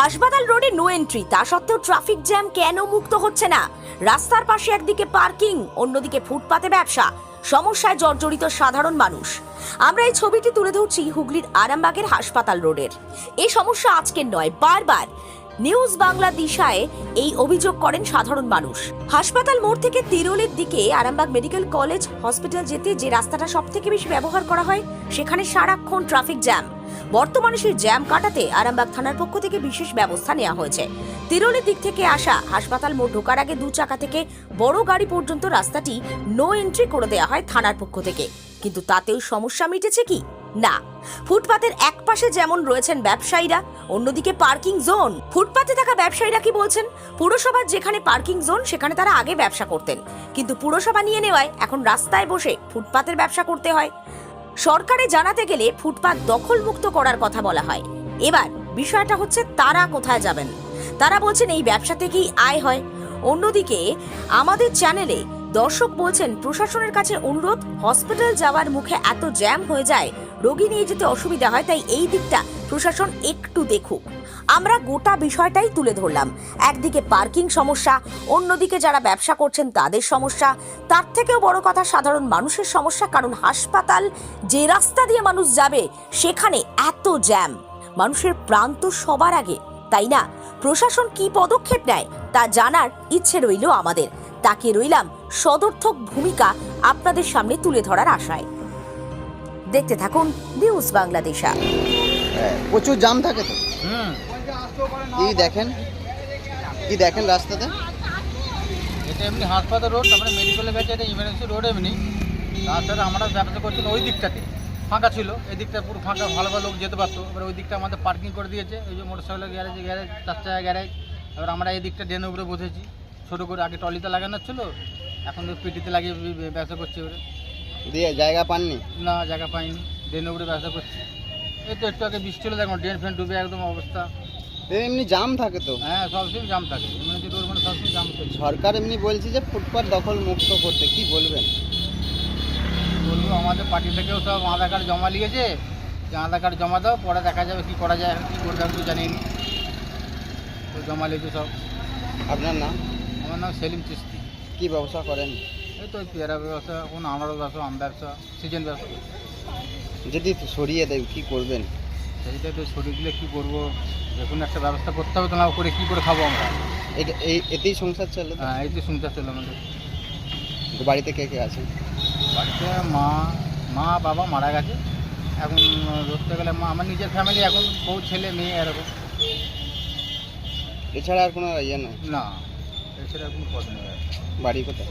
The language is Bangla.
হাসপাতাল রোডে নো এন্ট্রি তা সত্ত্বেও ট্রাফিক জ্যাম কেন মুক্ত হচ্ছে না? রাস্তার পাশে একদিকে পার্কিং অন্যদিকে ফুটপাতে ব্যবসা। সমস্যায় জর্জরিত সাধারণ মানুষ। আমরা এই ছবিটি তুলে ধরছি হুগলির আরামবাগের হাসপাতাল রোডের। এই সমস্যা আজকের নয়, বারবার নিউজ বাংলা দিশায় এই অভিযোগ করেন সাধারণ মানুষ। হাসপাতাল মোড় থেকে তিরোলের দিকে আরামবাগ মেডিকেল কলেজ হসপিটাল যেতে যে রাস্তাটা সব থেকে বেশি ব্যবহার করা হয়, সেখানে সারাক্ষণ ট্রাফিক জ্যাম বর্তমানে সেই জ্যাম কাটাতে আরামবাগ থানার পক্ষ থেকে বিশেষ ব্যবস্থা নেওয়া হয়েছে। তিরোলের দিক থেকে আসা হাসপাতাল মোড় ঢোকার আগে দু চাকা থেকে বড় গাড়ি পর্যন্ত রাস্তাটি নো এন্ট্রি করে দেওয়া হয় থানার পক্ষ থেকে। কিন্তু তাতেও সমস্যা মিটেছে কি? না। ফুটপাতের এক পাশে যেমন রয়েছেন ব্যবসায়ীরা, অন্যদিকে পার্কিং জোন। ফুটপাতে থাকা ব্যবসায়ীরা কি বলছেন? পুরসভার যেখানে পার্কিং জোন, সেখানে তারা আগে ব্যবসা করতেন। কিন্তু পুরসভা নিয়ে নেওয়ায় এখন রাস্তায় বসে ফুটপাতের ব্যবসা করতে হয়। সরকারে জানাতে গেলে ফুটপাত দখলমুক্ত করার কথা বলা হয়। এবার বিষয়টা হচ্ছে তারা কোথায় যাবেন? তারা বলছেন এই ব্যবসা থেকেই আয় হয়। অন্যদিকে আমাদের চ্যানেলে দর্শক বলছেন, প্রশাসনের কাছে অনুরোধ, হসপিটাল যাওয়ার মুখে এত জ্যাম হয়ে যায় রোগী নিয়ে যেতে অসুবিধা হয়, তাই এই দিকটা প্রশাসন একটু দেখুক। আমরা গোটা বিষয়টাই তুলে ধরলাম। একদিকে পার্কিং সমস্যা, অন্যদিকে যারা ব্যবসা করছেন তাদের সমস্যা। তার থেকেও বড় কথা, সাধারণ মানুষের সমস্যা, কারণ হাসপাতাল যে রাস্তা দিয়ে মানুষ যাবে, সেখানে এত জ্যাম। মানুষের প্রাণ তো সবার আগে, তাই না? প্রশাসন কি পদক্ষেপ নেয়, তা জানার ইচ্ছে রইল আমাদের। তাকে রইলাম সদর্থক ভূমিকা আপনাদের সামনে তুলে ধরার আশায়। দেখতে থাকুন নিউজ বাংলাদেশা। হ্যাঁ, প্রচুর জাম থাকে তো। হুম। কি দেখেন? কি দেখেন রাস্তাতে? এটা এমনি হাসপাতাল রোড তারপরে মেডিকেলের কাছে এটা ইমার্জেন্সি রোড এমনি। তাছাড়া আমরা ব্যবসা করছি ওই দিকটাতে। ফাঁকা ছিল এই দিকটা পুরো ফাঁকা ভালো ভালো লোক যেতে পারতো। এবার ওই দিকটা আমাদের পার্কিং করে দিয়েছে ওই যে মোটর সাইকেলের গ্যারেজ গ্যারেজ চার চাকা গ্যারেজ এবার আমরা এই দিকটা ড্রেনের উপরে বসেছি। ছোটো করে আগে টলিতে লাগানো ছিল এখন তো পিটিতে লাগিয়ে ব্যবসা করছি এবারে দিয়ে জায়গা পাননি? না জায়গা পাইনি। ড্রেনের উপরে ব্যবসা করছি। এই তো একটু আগে বৃষ্টি হলো দেখুন ড্রেন ফ্রেন ডুবে একদম অবস্থা। এমনি জাম থাকে তো? হ্যাঁ সবসময় জাম থাকে। ইমার্জেন্সি রোড মানে সবসময় জাম থাকে। সরকার এমনি বলছে যে ফুটপাত দখল মুক্ত করতে কি বলবেন? বলব আমাদের পার্টি থেকেও সব আধার কার্ড জমা নিয়েছে। যে আধার কার্ড জমা দাও পরে দেখা যাবে কি করা যায় কি করবে আমি তো জানি তো জমা লিখে সব। আপনার নাম? আমার নাম সেলিম চিস্তি। কি ব্যবসা করেন? এই তো পেয়ারা ব্যবসা কোন আনারস ব্যবসা আম ব্যবসা সিজন ব্যবসা যদি সরিয়ে দেয় কি করবেন? সেইটা তো সরিয়ে দিলে কী করব? দেখুন একটা ব্যবস্থা করতে হবে তো না করে কী করে খাব আমরা? এই এতেই সংসার চলে? হ্যাঁ তো শুনতে ছিল আমাদের। বাড়িতে কে কে আছে? বাড়িতে মা মা বাবা মারা গেছে। এখন ধরতে গেলে মা আমার নিজের ফ্যামিলি এখন বউ ছেলে মেয়ে এরকম। এছাড়া আর কোনো ইয়ে নয় না এছাড়া কোনো পথ নেই। বাড়ি কোথায়?